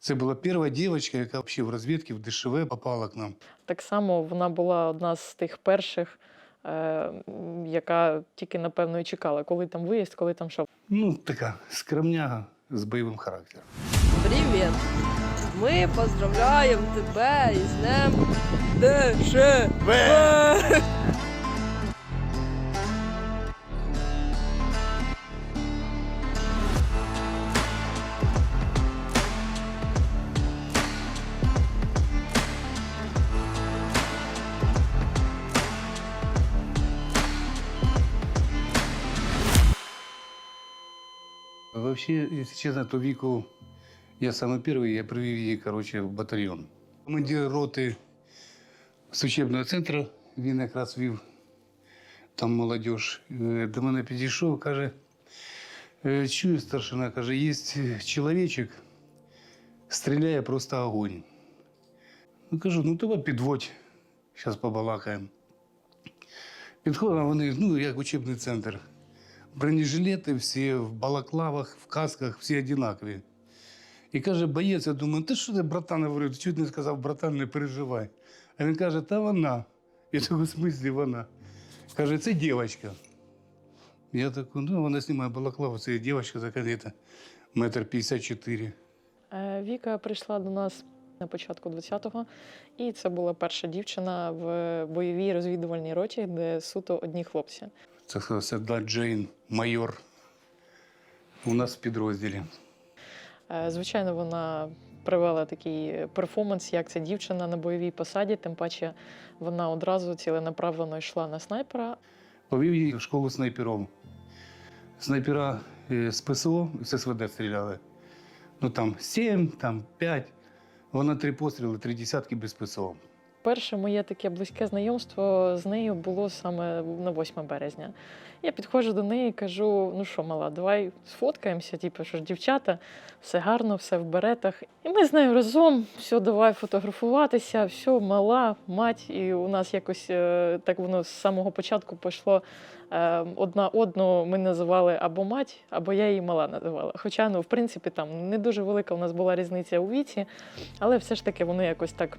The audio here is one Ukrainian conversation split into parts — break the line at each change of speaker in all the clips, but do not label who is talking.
Це була перша дівчинка, яка взагалі в розвідці в ДШВ попала к нам.
Так само вона була одна з тих перших, е, яка тільки напевно і чекала, коли там виїзд, коли там що.
Ну, така скромняга з бойовим характером.
Привет! Мы поздравляем тебя із днем ДШВ!
Вообще, если честно, то Вику я самый первый, я привів її, короче, в батальйон. Командир роти з учебного центру, він якраз вів там молодіж. Е, До мене підійшов, каже, «Е, чую, старшина, каже, є чоловічок, стріляє просто огонь. Ну, кажу, ну давай підводь, зараз побалакаємо. Підходимо вони, ну, як учебний центр. Бронежилети всі в балаклавах, в касках, всі одинакові. І каже, боєць, я думаю, ти що ти, братан, говорю, чуть не сказав, братан, не переживай. А він каже, та вона. Я такий, в смислі вона. Каже, це дівчинка. Я такий, ну, вона знімає балаклаву, це дівчинка така десь метр 54.
Е, Віка прийшла до нас на початку 20-го, і це була перша дівчина в бойовій розвідувальній роті, де суто одні хлопці.
Сказав, це да, Джейн, майор. У нас в підрозділі.
Е, Звичайно, вона привела такий перформанс, як ця дівчина на бойовій посаді, тим паче вона одразу ціленаправлено йшла на снайпера.
Повів її в школу снайпером. Снайпера е, з ПСО з СВД стріляли. Ну там сім, там п'ять. Вона три постріли, три десятки без ПСО.
Перше моє таке близьке знайомство з нею було саме на 8 березня. Я підходжу до неї і кажу: ну що, мала, давай сфоткаємося, типу, що ж дівчата, все гарно, все в беретах. І ми з нею разом, все, давай фотографуватися, все, мала, мать. І у нас якось е, так воно з самого початку пішло. Е, Одна одну ми називали або мать, або я її мала називала. Хоча, ну, в принципі, там не дуже велика у нас була різниця у віці, але все ж таки воно якось так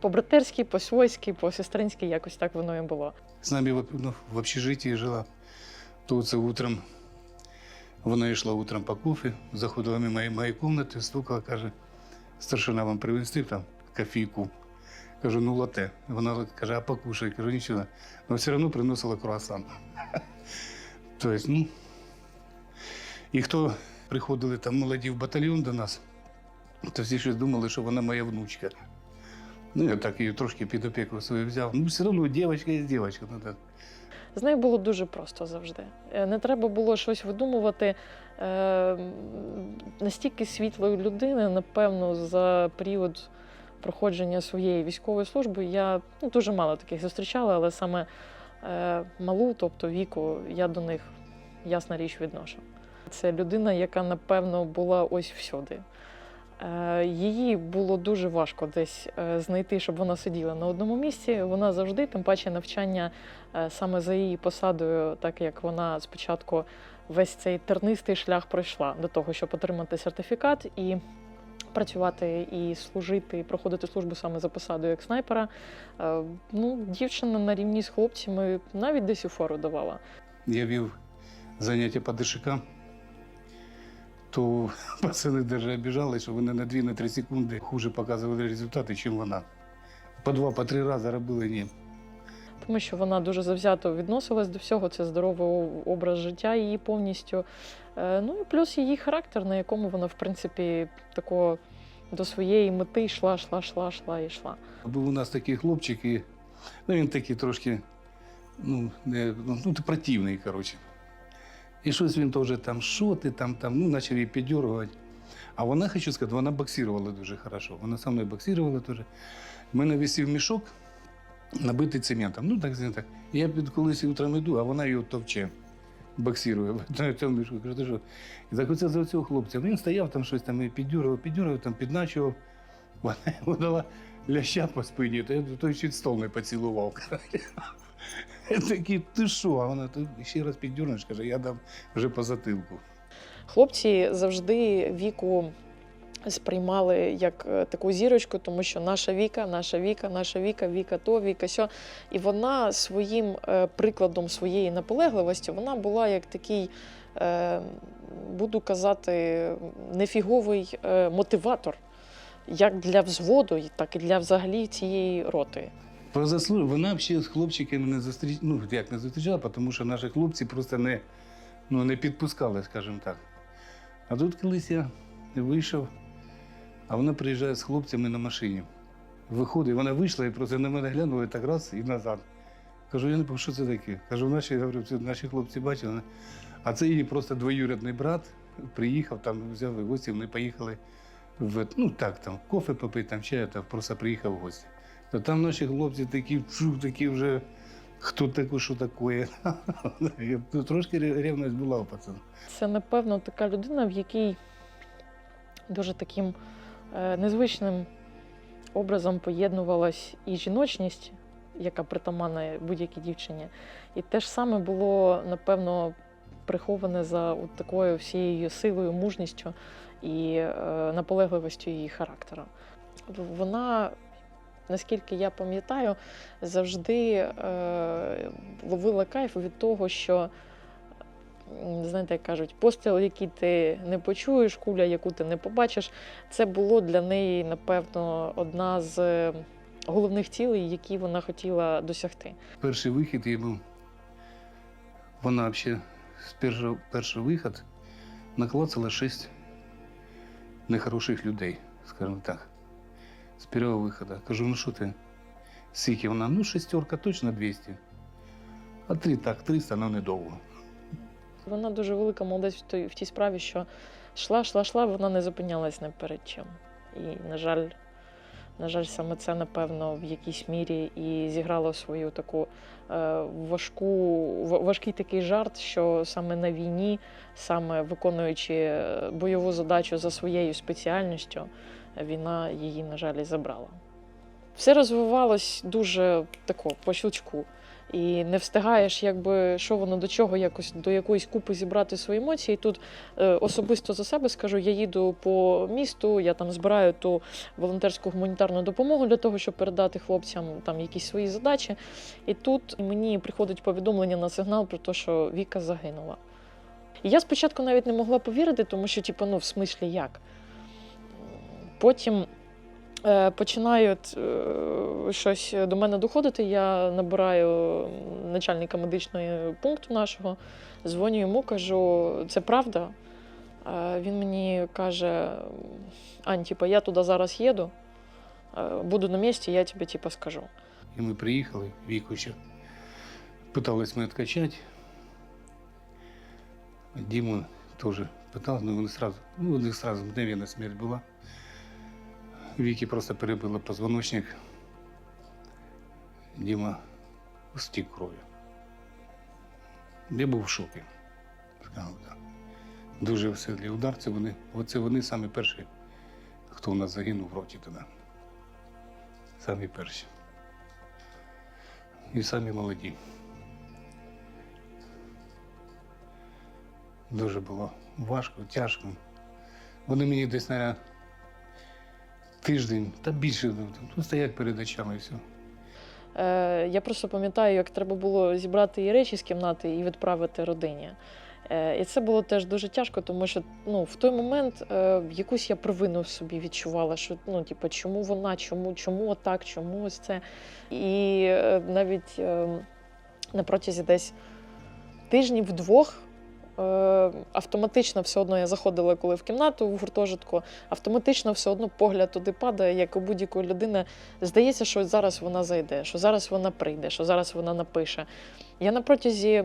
по-братерськи, по-свойськи, по-сестринськи, якось так воно і було.
З нами ну, в общежитии жила. То це утром. Вона йшла утром по кофе, заходила мимо моєї, кімнати, стукала, каже, старшина вам привезти там кофійку. Кажу, ну лате. Вона каже, а покушай. Кажу, нічого. Но все одно приносила круасан. Тобто, ну. І хто приходили там молоді в батальйон до нас, то всі щось думали, що вона моя внучка. Ну, я так її трошки під опіку свою взяв. Ну, все одно дівчинка є дівчинка. Ну.
З нею було дуже просто завжди. Е, Не треба було щось видумувати. Е, Настільки світлої людини, напевно, за період проходження своєї військової служби я ну, дуже мало таких зустрічала, але саме е, малу, тобто віку, я до них ясна річ відношу. Це людина, яка, напевно, була ось всюди. Е, Її було дуже важко десь е, знайти, щоб вона сиділа на одному місці. Вона завжди, тим паче, навчання е, саме за її посадою, так як вона спочатку весь цей тернистий шлях пройшла до того, щоб отримати сертифікат і працювати і служити, і проходити службу саме за посадою як снайпера. Ну, дівчина на рівні з хлопцями навіть десь у фору давала.
Я вів заняття по дишикам, то пацани навіть обіжали, що вони на 2-3 секунди хуже показували результати, ніж вона. По два, по три рази робили ні.
тому що вона дуже завзято відносилась до всього. Це здоровий образ життя її повністю. Е, Ну і плюс її характер, на якому вона, в принципі, тако до своєї мети йшла, йшла, йшла, йшла і йшла.
Був у нас такий хлопчик, і ну, він такий трошки ну, не, ну, противний, коротше. І щось він теж там, що ти там, там, ну, почав її піддергувати. А вона, хочу сказати, вона боксувала дуже хорошо. Вона со мною боксувала теж. Мене висів мішок, набитий цементом. Ну, так, так. Я під колись утром йду, а вона його товче. Боксирує на цьому так оце за цього хлопця. Він стояв там щось там і піддюрував, піддюрував, там підначував. Вона дала ляща по спині, то я той чуть стол не поцілував. Я такий, ти що? А вона ще раз піддюрнеш, каже, я дам вже по затилку.
Хлопці завжди віку сприймали як е, таку зірочку, тому що наша Віка, наша Віка, наша Віка, Віка то, Віка сьо. І вона своїм е, прикладом своєї наполегливості вона була як такий, е, буду казати, нефіговий мотиватор, як для взводу, так і для взагалі цієї роти.
Про заслуги вона взагалі з хлопчиками не зустрічала, ну як не зустрічала, тому що наші хлопці просто не, ну, не підпускали, скажімо так. А тут колись я вийшов, а вона приїжджає з хлопцями на машині. Виходить, вона вийшла і просто на мене глянула і так раз і назад. Кажу, я не пам'ятаю, що це таке. Кажу, наші, я говорю, наші хлопці бачили. А це її просто двоюрідний брат приїхав, там взяли гості, вони поїхали в ну так, там, кофе попити, там чаю, там просто приїхав в гості. То там наші хлопці такі, чух, такі вже, хто таке, що таке. Ну, Трошки ревність була у пацана.
Це, напевно, така людина, в якій дуже таким е, незвичним образом поєднувалась і жіночність, яка притаманна будь-якій дівчині. І те ж саме було, напевно, приховане за от такою всією силою, мужністю і е, наполегливістю її характеру. Вона, наскільки я пам'ятаю, завжди е, ловила кайф від того, що знаєте, як кажуть, постріл, який ти не почуєш, куля, яку ти не побачиш, це було для неї, напевно, одна з е, головних цілей, які вона хотіла досягти.
Перший вихід її був. Вона взагалі з першого, перший вихід наклацала шість нехороших людей, скажімо так. З першого виходу. Кажу, ну ти? Скільки вона? Ну, шестерка точно 200. А три так, 300, ну недовго.
Вона дуже велика молодець в той- в тій справі, що йшла, йшла, йшла, вона не зупинялась не перед чим. І, на жаль, на жаль, саме це, напевно, в якійсь мірі і зіграло свою таку е, важку, важкий такий жарт, що саме на війні, саме виконуючи е, бойову задачу за своєю спеціальністю, війна її, на жаль, забрала. Все розвивалось дуже тако, по щелчку. І не встигаєш, якби що воно до чого, якось до якоїсь купи зібрати свої емоції. Тут е, особисто за себе скажу, я їду по місту, я там збираю ту волонтерську гуманітарну допомогу для того, щоб передати хлопцям там якісь свої задачі. І тут мені приходить повідомлення на сигнал про те, що Віка загинула. Я спочатку навіть не могла повірити, тому що, типу, ну, в смислі як? Потім починають е, щось до мене доходити. Я набираю начальника медичного пункту нашого, дзвоню йому, кажу, це правда. Е, Він мені каже: Ань, типа, я туди зараз їду, е, буду на місці, я тобі типа, скажу.
І ми приїхали, Віку ще. Питались ми відкачати. Діму теж питав, але вони сразу, ну, у них смерть була. Віки просто перебило позвоночник. Діма стік кров'ю. Я був в шокі. Дуже сильний удар. Це вони, оце вони самі перші, хто у нас загинув в роті тоді. Самі перші і самі молоді. Дуже було важко, тяжко. Вони мені десь на тиждень та більше ну, стоять перед очами і все.
Е, я просто пам'ятаю, як треба було зібрати її речі з кімнати і відправити родині. Е, і це було теж дуже тяжко, тому що ну, в той момент е, якусь я провину в собі відчувала, що ну, типу, чому вона, чому, чому отак, чому ось це. І е, навіть е, на протязі десь тижнів двох. е, Автоматично все одно я заходила, коли в кімнату в гуртожитку, автоматично все одно погляд туди падає, як у будь-якої людини Здається, що зараз вона зайде, що зараз вона прийде, що зараз вона напише. Я на протязі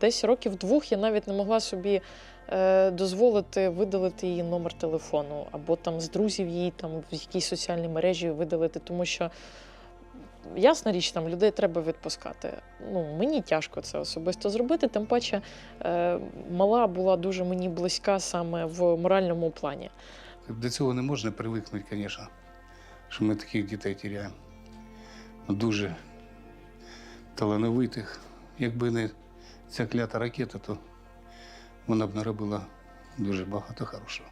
десь років двох я навіть не могла собі е, дозволити видалити її номер телефону, або там з друзів її там в якійсь соціальній мережі видалити, тому що. Ясна річ, там людей треба відпускати. Ну, мені тяжко це особисто зробити. Тим паче, е, мала була дуже мені близька саме в моральному плані.
До цього не можна привикнути, звісно, що ми таких дітей тіряємо. Дуже талановитих. Якби не ця клята ракета, то вона б наробила дуже багато хорошого.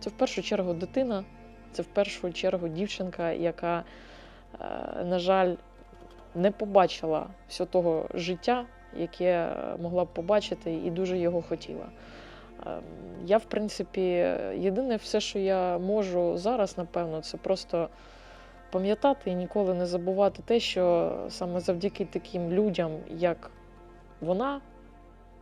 Це в першу чергу дитина, це в першу чергу дівчинка, яка, на жаль, не побачила всього того життя, яке могла б побачити, і дуже його хотіла. Ем, Я, в принципі, єдине все, що я можу зараз, напевно, це просто пам'ятати і ніколи не забувати те, що саме завдяки таким людям, як вона,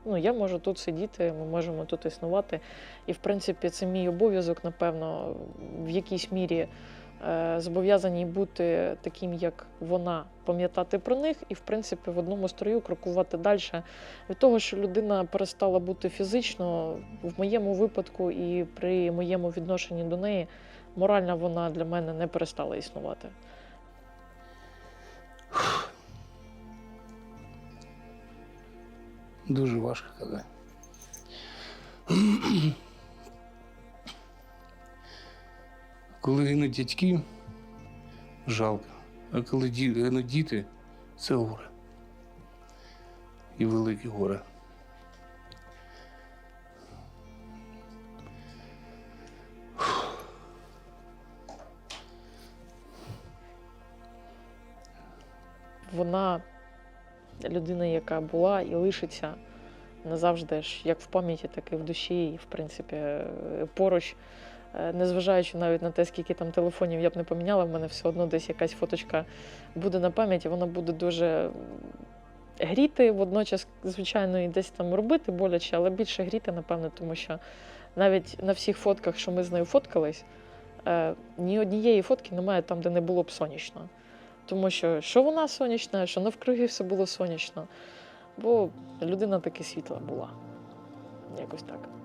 ну, я можу тут сидіти, ми можемо тут існувати. І, в принципі, це мій обов'язок, напевно, в якійсь мірі е, зобов'язані бути таким, як вона, пам'ятати про них і, в принципі, в одному строю крокувати далі. Від того, що людина перестала бути фізично, в моєму випадку і при моєму відношенні до неї, морально вона для мене не перестала існувати.
Дуже важко казати. Коли гинуть дядьки, жалко. А коли гинуть діти, це горе. І велике горе.
Вона людина, яка була і лишиться назавжди як в пам'яті, так і в душі, і в принципі поруч. Е, Незважаючи навіть на те, скільки там телефонів я б не поміняла, в мене все одно десь якась фоточка буде на пам'яті, вона буде дуже гріти, водночас, звичайно, і десь там робити боляче, але більше гріти, напевно, тому що навіть на всіх фотках, що ми з нею фоткались, е, ні однієї фотки немає там, де не було б сонячно. Тому що що вона сонячна, що навкруги все було сонячно. Бо людина таки світла була. Якось так.